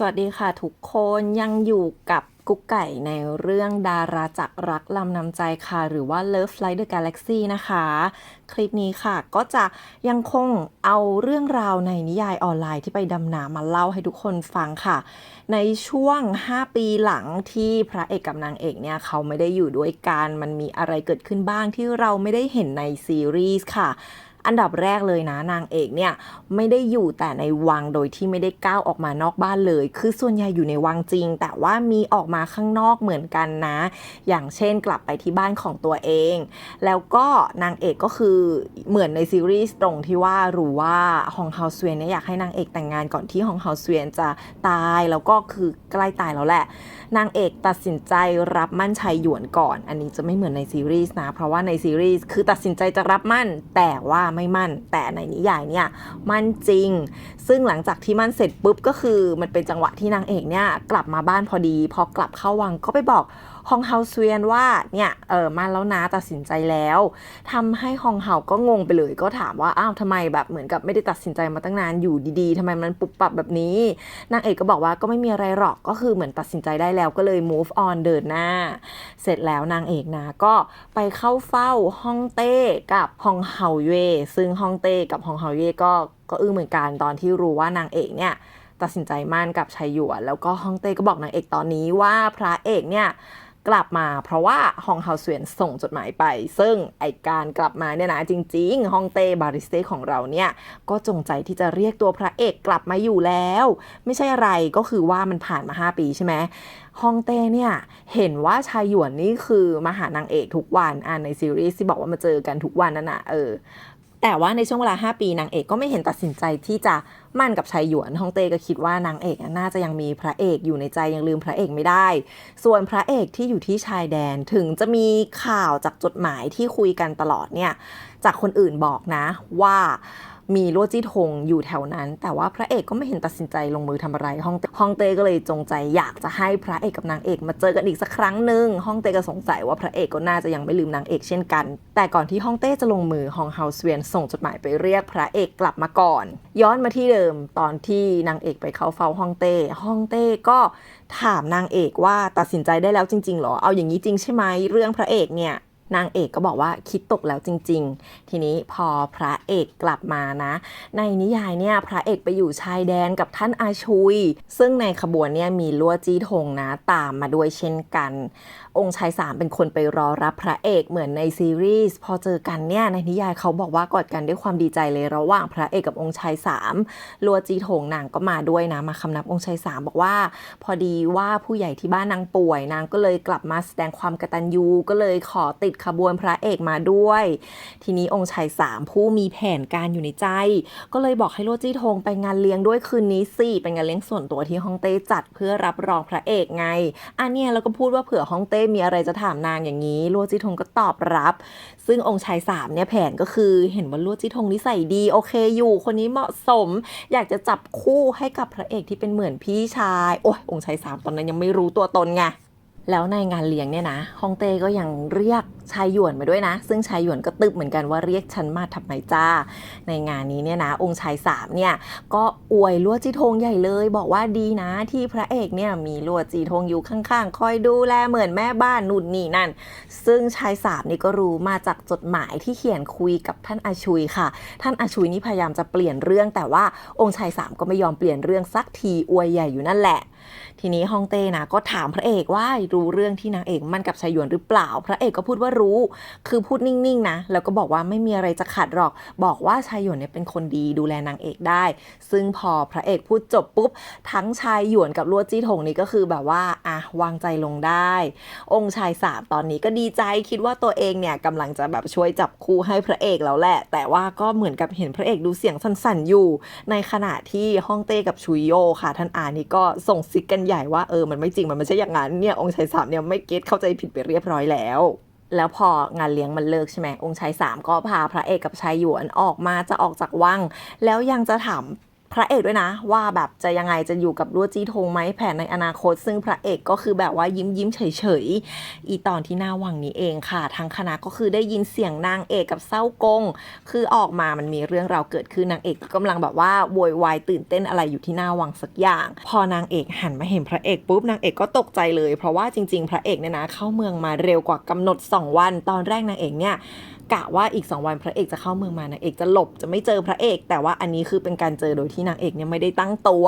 สวัสดีค่ะทุกคนยังอยู่กับกุ๊กไก่ในเรื่องดาราจักรรักลำนำใจค่ะ หรือว่า Love Flight the Galaxy นะคะ คลิปนี้ค่ะก็จะยังคงเอาเรื่องราวในนิยายออนไลน์ที่ไปดำน้ำมาเล่าให้ทุกคนฟังค่ะ ในช่วง 5 ปีหลังที่พระเอกกับนางเอกเนี่ย เขาไม่ได้อยู่ด้วยกันมันมีอะไรเกิดขึ้นบ้างที่เราไม่ได้เห็นในซีรีส์ค่ะ อันดับแรกเลยนะนางเอกเนี่ยไม่ได้อยู่แต่ในวังโดยที่ไม่ได้ก้าวออกมานอกบ้านเลย คือส่วนใหญ่อยู่ในวังจริง แต่ว่ามีออกมาข้างนอกเหมือนกันนะ อย่างเช่นกลับไปที่บ้านของตัวเอง แล้วก็นางเอกก็คือเหมือนในซีรีส์ตรงที่ว่ารู้ว่าฮองเฮาสเวียนเนี่ยอยากให้นางเอกแต่งงานก่อนที่ฮองเฮาสเวียนจะตายแล้วก็คือใกล้ตายแล้วแหละนางเอกตัดสินใจรับมั่นชายหยวนก่อน อันนี้จะไม่เหมือนในซีรีส์นะเพราะว่าในซีรีส์คือตัดสินใจจะรับมั่นแต่ว่าไม่มั่น แต่ในนิยายเนี่ยมั่นจริง ซึ่งหลังจากที่มั่นเสร็จปุ๊บก็คือมันเป็นจังหวะที่นางเอกเนี่ยกลับมาบ้านพอดี พอกลับเข้าวังก็ไปบอกฮองเฮาเวียนว่าเนี่ยเออมาแล้วนะตัดสินใจแล้วทำให้ฮองเฮาก็งงไปเลย ก็ถามว่าอ้าวทำไมแบบเหมือนกับไม่ได้ตัดสินใจมาตั้งนานอยู่ดีๆทำไมมันปุบปับแบบนี้นางเอกก็บอกว่าก็ไม่มีอะไรหรอกก็คือเหมือนตัดสินใจได้แล้วก็เลย move on เดินหน้า เสร็จแล้วนางเอกนะก็ไปเข้าเฝ้าฮ่องเต้กับฮองเฮาเย่ซึ่งฮ่องเต้กับฮองเฮาเย่ก็ก็อึ้งเหมือนกันตอนที่รู้ว่านางเอกเนี่ยตัดสินใจมั่นกับชายหยวน แล้วก็ฮ่องเต้ก็บอกนางเอกตอนนี้ว่าพระเอกเนี่ยกลับมาเพราะว่าฮองเฮาเสวียนส่งจดหมายไป ซึ่งไอการกลับมาเนี่ยนะจริงๆฮ่องเต้บาริสเต้ของเราเนี่ยก็จงใจที่จะเรียกตัวพระเอกกลับมาอยู่แล้ว ไม่ใช่อะไรก็คือว่ามันผ่านมา 5 ปีใช่ไหมฮองเต้เนี่ยเห็นว่าชายหยวนนี่คือมาหานางเอกทุกวันอ่านในซีรีส์ที่บอกว่ามาเจอกันทุกวันนั่นน่ะเออ แต่ว่าในช่วงเวลา 5 ปีนางเอกก็ไม่เห็นตัดสินใจที่จะมั่นกับชายหยวนฮองเต้ก็คิดว่านางเอกน่าจะยังมีพระเอกอยู่ในใจยังลืมพระเอกไม่ได้ ส่วนพระเอกที่อยู่ที่ชายแดนถึงจะมีข่าวจากจดหมายที่คุยกันตลอดเนี่ยจากคนอื่นบอกนะว่า มีลวดจี้ทงอยู่แถวนั้น แต่ว่าพระเอกก็ไม่เห็นตัดสินใจลงมือทำอะไรฮ่องเต้ฮ่องเต้ก็เลยจงใจอยากจะให้พระเอกกับนางเอกมาเจอกันอีกสักครั้งหนึ่งฮ่องเต้ก็สงสัยว่าพระเอกก็น่าจะยังไม่ลืมนางเอกเช่นกัน แต่ก่อนที่ฮ่องเต้จะลงมือฮองเฮาเวียนส่งจดหมายไปเรียกพระเอกกลับมาก่อน ย้อนมาที่เดิมตอนที่นางเอกไปเข้าเฝ้าฮ่องเต้ฮ่องเต้ก็ถามนางเอกว่าตัดสินใจได้แล้วจริงๆหรอเอาอย่างนี้จริงใช่ไหมเรื่องพระเอกเนี่ย นางเอกก็บอกว่าคิดตกแล้วจริง ๆ ทีนี้พอพระเอกกลับมานะ ในนิยายเนี่ยพระเอกไปอยู่ชายแดนกับท่านอาชุย ซึ่งในขบวนเนี่ยมีลวดจี้ธงนะตามมาด้วยเช่นกัน องค์ชายสามเป็นคนไปรอรับพระเอกเหมือนในซีรีส์พอเจอกันเนี่ยในนิยายเขาบอกว่ากอดกันด้วยความดีใจเลยระหว่างพระเอกกับองค์ชายสามลัวจีโถงนางก็มาด้วยนะมาคำนับองค์ชายสามบอกว่า พอดีว่าผู้ใหญ่ที่บ้านนางป่วย นางก็เลยกลับมาแสดงความกตัญญูก็เลยขอติดขบวนพระเอกมาด้วย ทีนี้องค์ชายสามผู้มีแผนการอยู่ในใจ ก็เลยบอกให้ลัวจี้ทงไปงานเลี้ยงด้วยคืนนี้สิเป็นงานเลี้ยงส่วนตัวที่ฮ่องเต้จัดเพื่อรับรองพระเอกไงอันเนี้ยเราก็พูดว่าเผื่อฮ่องเต้มีอะไรจะถามนางอย่างนี้ลวดจีทงก็ตอบรับ ซึ่งองค์ชายสามเนี่ยแผนก็คือเห็นว่าลวดจีทงนิสัยดีโอเคอยู่ คนนี้เหมาะสม อยากจะจับคู่ให้กับพระเอกที่เป็นเหมือนพี่ชาย โอ้ยองค์ชายสามตอนนั้นยังไม่รู้ตัวตนไงแล้วในงานเลี้ยงเนี่ยนะฮองเต้ก็ยังเรียก ชายหยวนมาด้วยนะ ซึ่งชายหยวนก็ตึบเหมือนกันว่าเรียกฉันมาทำไมจ้า ในงานนี้เนี่ยนะ องค์ชายสามเนี่ยก็อวยลวดจีทงใหญ่เลย บอกว่าดีนะที่พระเอกเนี่ยมีลวดจีทงอยู่ข้างๆ คอยดูแลเหมือนแม่บ้านนู่นนี่นั่น ซึ่งชายสามนี่ก็รู้มาจากจดหมายที่เขียนคุยกับท่านอาชุยค่ะ ท่านอาชุยนี่พยายามจะเปลี่ยนเรื่อง แต่ว่าองค์ชายสามก็ไม่ยอมเปลี่ยนเรื่องสักทีอวยใหญ่อยู่นั่นแหละ ทีนี้ฮองเต้นะก็ถามพระเอกว่ารู้เรื่องที่นางเอกมั่นกับชายหยวนหรือเปล่า พระเอกก็พูดว่ารู้ คือพูดนิ่งๆนะ แล้วก็บอกว่าไม่มีอะไรจะขัดหรอก บอกว่าชายหยวนเนี่ยเป็นคนดีดูแลนางเอกได้ ซึ่งพอพระเอกพูดจบปุ๊บ ทั้งชายหยวนกับลวดจี้ถงนี่ก็คือแบบว่าอะวางใจลงได้ องค์ชายสามตอนนี้ก็ดีใจคิดว่าตัวเองเนี่ยกำลังจะแบบช่วยจับคู่ให้พระเอกแล้วแหละ แต่ว่าก็เหมือนกับเห็นพระเอกดูเสียงสั่นๆอยู่ ในขณะที่ฮ่องเต้กับชุยโยค่ะ ท่านอานี่ก็ส่งซิกกันใหญ่ว่าเออมันไม่จริงมันไม่ใช่อย่างนั้นเนี่ยองค์ชายสามเนี่ยไม่เก็ตเข้าใจผิดไปเรียบร้อยแล้ว แล้วพองานเลี้ยงมันเลิกใช่ไหมองค์ชายสามก็พาพระเอกกับชายหยวนออกมาจะออกจากวัง แล้วยังจะถาม พระเอกด้วยนะ ว่าแบบจะยังไงจะอยู่กับลัวจี้ทงไหมแผนในอนาคต ซึ่งพระเอกก็คือแบบว่ายิ้มยิ้มเฉยเฉยๆอีตอนที่หน้าวังนี้เองค่ะ ทางคณะก็คือได้ยินเสียงนางเอกกับเศร้ากง คือออกมามันมีเรื่องราวเกิดขึ้นนางเอกก็กำลังแบบว่าโวยวายตื่นเต้นอะไรอยู่ที่หน้าวังสักอย่าง พอนางเอกหันมาเห็นพระเอกปุ๊บนางเอกก็ตกใจเลย เพราะว่าจริง ๆ พระเอกเนี่ยนะ เข้าเมืองมาเร็วกว่ากำหนด 2 วัน ตอนแรกนางเอกเนี่ย กะว่าอีก 2 วันพระเอกจะเข้าเมืองมานางเอกจะหลบจะไม่เจอพระเอก แต่ว่าอันนี้คือเป็นการเจอโดยที่นางเอกเนี่ยไม่ได้ตั้งตัว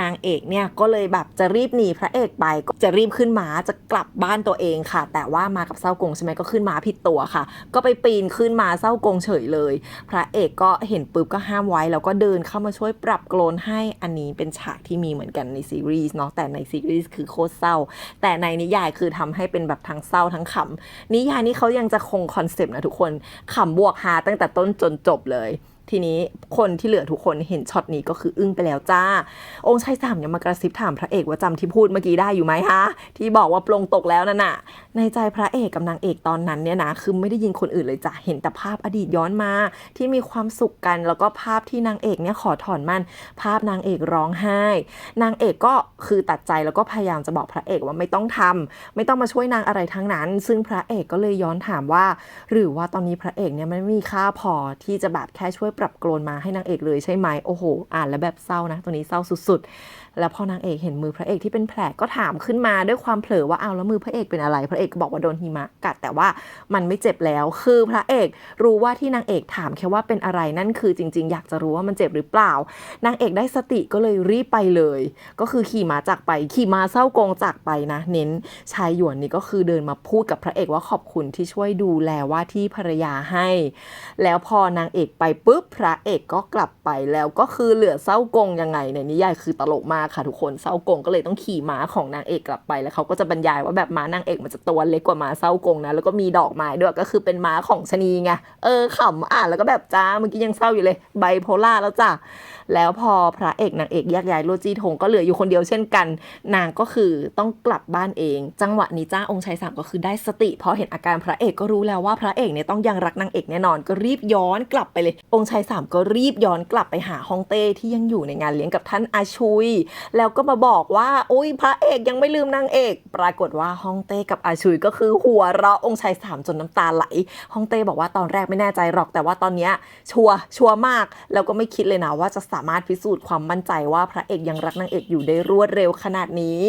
นางเอกเนี่ยก็เลยแบบจะรีบหนีพระเอกไปก็จะรีบขึ้นม้าจะกลับบ้านตัวเองค่ะ แต่ว่ามากับเศร้ากงใช่ไหมก็ขึ้นม้าผิดตัวค่ะ ก็ไปปีนขึ้นมาเศร้ากงเฉยเลย พระเอกก็เห็นปุ๊บก็ห้ามไว้ แล้วก็เดินเข้ามาช่วยปรับโกลนให้อันนี้เป็นฉากที่มีเหมือนกันในซีรีส์เนาะแต่ในซีรีส์คือโคตรเศร้า แต่ในนิยายคือทำให้เป็นแบบทั้งเศร้าทั้งขำนิยายนี้เขายังจะคงคอนเซปต์นะทุกคนขำบวกฮาตั้งแต่ต้นจนจบเลย ทีนี้คนที่เหลือทุกคนเห็นช็อตนี้ก็คืออึ้งไปแล้วจ้า องค์ชายสามยังมากระซิบถามพระเอกว่าจำที่พูดเมื่อกี้ได้อยู่ไหมฮะ ที่บอกว่าปลงตกแล้วนั่นน่ะ ในใจพระเอกกับนางเอกตอนนั้นเนี่ยนะคือไม่ได้ยินคนอื่นเลยจ้ะเห็นแต่ภาพอดีตย้อนมา ที่มีความสุขกันแล้วก็ภาพที่นางเอกเนี่ยขอถอนมัน ภาพนางเอกร้องไห้ นางเอกก็คือตัดใจแล้วก็พยายามจะบอกพระเอกว่าไม่ต้องทำไม่ต้องมาช่วยนางอะไรทั้งนั้น ซึ่งพระเอกก็เลยย้อนถามว่า หรือว่าตอนนี้พระเอกเนี่ยไม่มีค่าพอที่จะแบบแค่ช่วยปรับโกลนมาให้นางเอกเลยใช่ไหมโอ้โห อ่านแล้วแบบเศร้านะ ตัวนี้เศร้าสุด แล้วพอนางเอกเห็นมือพระเอกที่เป็นแผลก็ถามขึ้นมาด้วยความเผลอว่าเอาแล้วมือพระเอกเป็นอะไร พระเอกก็บอกว่าโดนหิมะกัดแต่ว่ามันไม่เจ็บแล้ว คือพระเอกรู้ว่าที่นางเอกถามแค่ว่าเป็นอะไรนั่นคือจริง ๆ อยากจะรู้ว่ามันเจ็บหรือเปล่านางเอกได้สติก็เลยรีบไปเลย ก็คือขี่ม้าจากไป ขี่ม้าเศร้ากงจากไปนะ เน้นชายหยวนนี่ก็คือเดินมาพูดกับพระเอกว่าขอบคุณที่ช่วยดูแลว่าที่ภรรยาให้ แล้วพอนางเอกไปปุ๊บพระเอกก็กลับไปแล้วก็คือเหลือเศร้ากงยังไงในนิยายคือตลกมากค่ะทุกคนเศร้ากงก็เลยต้องขี่ม้าของนางเอกกลับไปแล้วเขาก็จะบรรยายว่าแบบม้านางเอกมันจะตัวเล็กกว่าม้าเศร้ากงนะแล้วก็มีดอกไม้ด้วยก็คือเป็นม้าของชนีไงเออขำอ่านแล้วก็แบบจ้าเมื่อกี้ยังเศร้าอยู่เลยไบโพล่าแล้วจ้ะ แล้วพอพระเอกนางเอกแยกย้ายโลจีทงก็เหลืออยู่คนเดียวเช่นกัน นางก็คือต้องกลับบ้านเอง จังหวะนี้จ้าองค์ชายสามก็คือได้สติพราะเห็นอาการพระเอกก็รู้แล้วว่าพระเอกเนี่ยต้องยังรักนางเอกแน่นอนก็รีบย้อนกลับไปเลย องค์ชายสามก็รีบย้อนกลับไปหาฮ่องเต้ที่ยังอยู่ในงานเลี้ยงกับท่านอาชุย แล้วก็มาบอกว่าอุ้ยพระเอกยังไม่ลืมนางเอก ปรากฏว่าฮ่องเต้กับอาชุยก็คือหัวเราะองค์ชายสามจนน้ำตาไหลฮ่องเต้บอกว่าตอนแรกไม่แน่ใจหรอกแต่ว่าตอนเนี้ยชัวชัวมากแล้วก็ไม่คิดเลยนะว่าจะสามารถพิสูจน์ความมั่นใจว่าพระเอกยังรักนางเอกอยู่ได้รวดเร็วขนาดนี้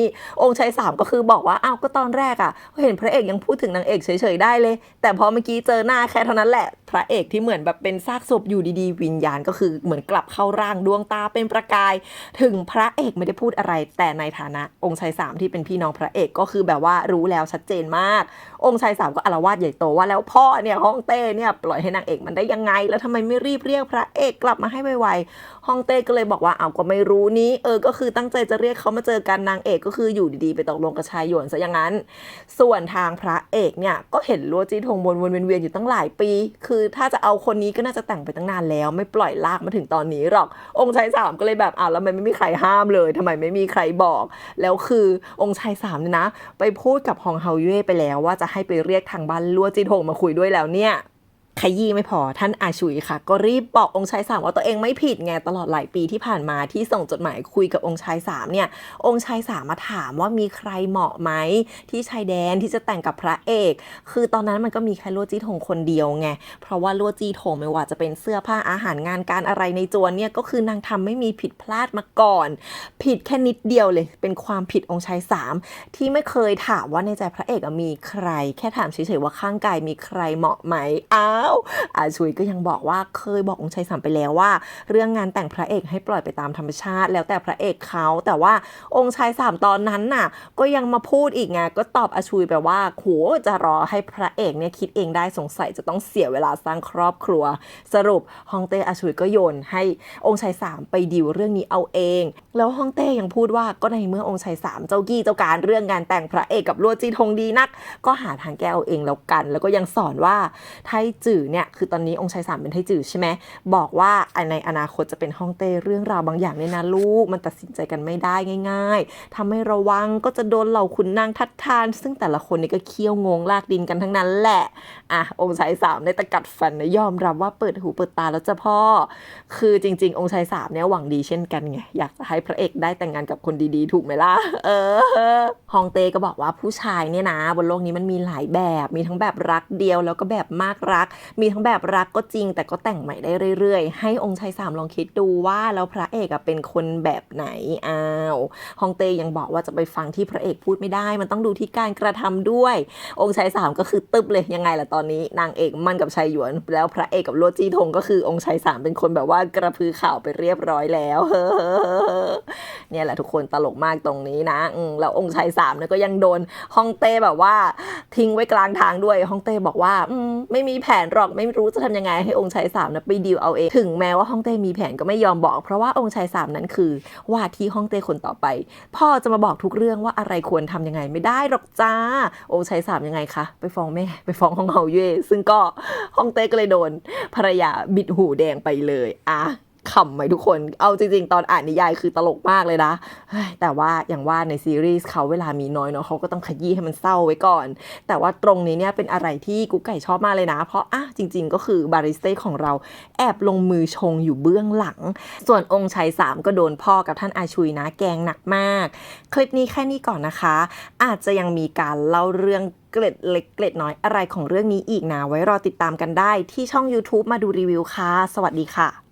องค์ชายสามก็คือบอกว่าอ้าวก็ตอนแรกอะ่ะเห็นพระเอกยังพูดถึงนางเอกเฉยๆได้เลย แต่พอเมื่อกี้เจอหน้าแค่เท่านั้นแหละพระเอกที่เหมือนแบบเป็นซากศพอยู่ดีๆ วิญญาณก็คือเหมือนกลับเข้าร่างดวงตาเป็นประกาย ถึงพระเอกไม่ได้พูดอะไร แต่ในฐานะองค์ชายสามที่เป็นพี่น้องพระเอกก็คือแบบว่ารู้แล้วชัดเจนมาก องค์ชายสามก็อาละวาดใหญ่โตว่าแล้วพ่อเนี่ยฮ่องเต้เนี่ยปล่อยให้นางเอกมันได้ยังไง แล้วทำไมไม่รีบเรียกพระเอกกลับมาให้ไวๆฮ่องเต้ก็เลยบอกว่าเอาก็ไม่รู้นี้เออก็คือตั้งใจจะเรียกเขามาเจอกันนางเอกก็คืออยู่ดีๆ ไปตกลงกับชายหยวนซะอย่างนั้น ส่วนทางพระเอกเนี่ยก็เห็นลัวจีทงวนวนเวียนๆอยู่ตั้งหลายปี คือถ้าจะเอาคนนี้ก็น่าจะแต่งไปตั้งนานแล้ว ไม่ปล่อยลากมาถึงตอนนี้หรอก องค์ชายสามก็เลยแบบอ้าวแล้วทำไมไม่มีใครห้ามเลยทำไมไม่มีใครบอก แล้วคือองค์ชายสามเนี่ยนะ ไปพูดกับฮองเฮาเย่ไปแล้วว่าจะให้ไปเรียกทางบ้านลัวจีทงมาคุยด้วยแล้วเนี่ย ขยี้ไม่พอท่านอาชุยค่ะ ก็รีบบอกองค์ชายสามว่าตัวเองไม่ผิดไงตลอดหลายปีที่ผ่านมาที่ส่งจดหมายคุยกับองค์ชายสามเนี่ย องค์ชายสามมาถามว่ามีใครเหมาะไหมที่ชายแดนที่จะแต่งกับพระเอก คือตอนนั้นมันก็มีแค่ลัวจี้ทงคนเดียวไงเพราะว่าลัวจี้ทงไม่ว่าจะเป็นเสื้อผ้าอาหารงานการอะไรในจวนเนี่ยก็คือนางทำไม่มีผิดพลาดมาก่อน ผิดแค่นิดเดียวเลย เป็นความผิดองค์ชายสามที่ไม่เคยถามว่าในใจพระเอกมีใคร แค่ถามเฉยๆว่าข้างกายมีใครเหมาะไหมอ้าวอาชุยก็ยังบอกว่าเคยบอกองค์ชายสามไปแล้วว่า เรื่องงานแต่งพระเอกให้ปล่อยไปตามธรรมชาติ แล้วแต่พระเอกเขาแต่ว่าองค์ชายสามตอนนั้นน่ะ ก็ยังมาพูดอีกไงก็ตอบอาชุยไปว่าโหจะรอให้พระเอกเนี่ยคิดเองได้สงสัยจะต้องเสียเวลาสร้างครอบครัว สรุปฮองเต้อาชุยก็โยนให้องค์ชายสามไปดิวเรื่องนี้เอาเอง แล้วฮองเต้ยังพูดว่าก็ในเมื่อองค์ชายสามเจ้ากี้เจ้าการเรื่องงานแต่งพระเอกกับลัวจีทงดีนัก ก็หาทางแก้เอาเองแล้วกัน แล้วก็ยังสอนว่าไทจือจือเนี่ยคือตอนนี้องค์ชายสามเป็นไทจือใช่ไหมบอกว่าในอนาคตจะเป็นฮ่องเต้เรื่องราวบางอย่างเนี่ยนะลูกมันตัดสินใจกันไม่ได้ง่าย ๆทำให้ระวังก็จะโดนเหล่าขุนนางทัดทาน ซึ่งแต่ละคนนี่ก็เคี่ยวงงลากดินกันทั้งนั้นแหละอะองค์ชายสามในตะกัดฟันนะยอมรับว่าเปิดหูเปิดตาแล้วจะพ่อ คือจริง ๆ องค์ชายสามเนี่ยหวังดีเช่นกันไงอยากจะให้พระเอกได้แต่งงานกับคนดีๆ ถูกไหมล่ะเออฮองเต้ก็บอกว่าผู้ชายเนี่ยนะ บนโลกนี้มันมีหลายแบบมีทั้งแบบรักเดียวแล้วก็แบบมากรักมีทั้งแบบรักก็จริง แต่ก็แต่งใหม่ได้เรื่อยๆ ให้องค์ชายสามลองคิดดูว่าแล้วพระเอกอะเป็นคนแบบไหนอ้าวฮองเตยังบอกว่าจะไปฟังที่พระเอกพูดไม่ได้ มันต้องดูที่การกระทำด้วย องค์ชายสามก็คือตึบเลยยังไงล่ะตอนนี้ นางเอกมันกับชายหยวน แล้วพระเอกกับโลจีทงก็คือองค์ชายสามเป็นคนแบบว่ากระพือข่าวไปเรียบร้อยแล้วเนี่ยแหละทุกคนตลกมากตรงนี้นะแล้วองค์ชายสามเนี่ยก็ยังโดนฮองเต้แบบว่าทิ้งไว้กลางทางด้วยฮองเต้บอกว่าอมไม่มีแผนหรอกไม่รู้จะทำยังไงให้องค์ชายสามนะไปดีลเอาเอง ถึงแม้ว่าฮองเต้มีแผนก็ไม่ยอมบอก เพราะว่าองค์ชายสามนั้นคือว่าที่ฮองเต้คนต่อไป พ่อจะมาบอกทุกเรื่องว่าอะไรควรทำยังไงไม่ได้หรอกจ้า องค์ชายสามยังไงคะไปฟ้องแม่ไปฟ้องฮองเฮาเย่ซึ่งก็ฮองเต้ก็เลยโดนภรรยาบิดหูแดงไปเลยอะ ขำไหมทุกคน เอาจริง ๆ ตอนอ่านนิยายคือตลกมากเลยนะ แต่ว่าอย่างว่าในซีรีส์เขาเวลามีน้อยเนาะเขาก็ต้องขยี้ให้มันเศร้าไว้ก่อน แต่ว่าตรงนี้เนี่ยเป็นอะไรที่กุ๊กไก่ชอบมากเลยนะ เพราะอะจริง ๆ ก็คือบาริสเต้ของเราแอบลงมือชงอยู่เบื้องหลัง ส่วนองค์ชายสามก็โดนพ่อกับท่านอาชุยนะแกงหนักมาก คลิปนี้แค่นี้ก่อนนะคะ อาจจะยังมีการเล่าเรื่องเกร็ดเล็กเกร็ดน้อยอะไรของเรื่องนี้อีกนะ ไว้รอติดตามกันได้ที่ช่อง YouTube มาดูรีวิวค่ะ สวัสดีค่ะ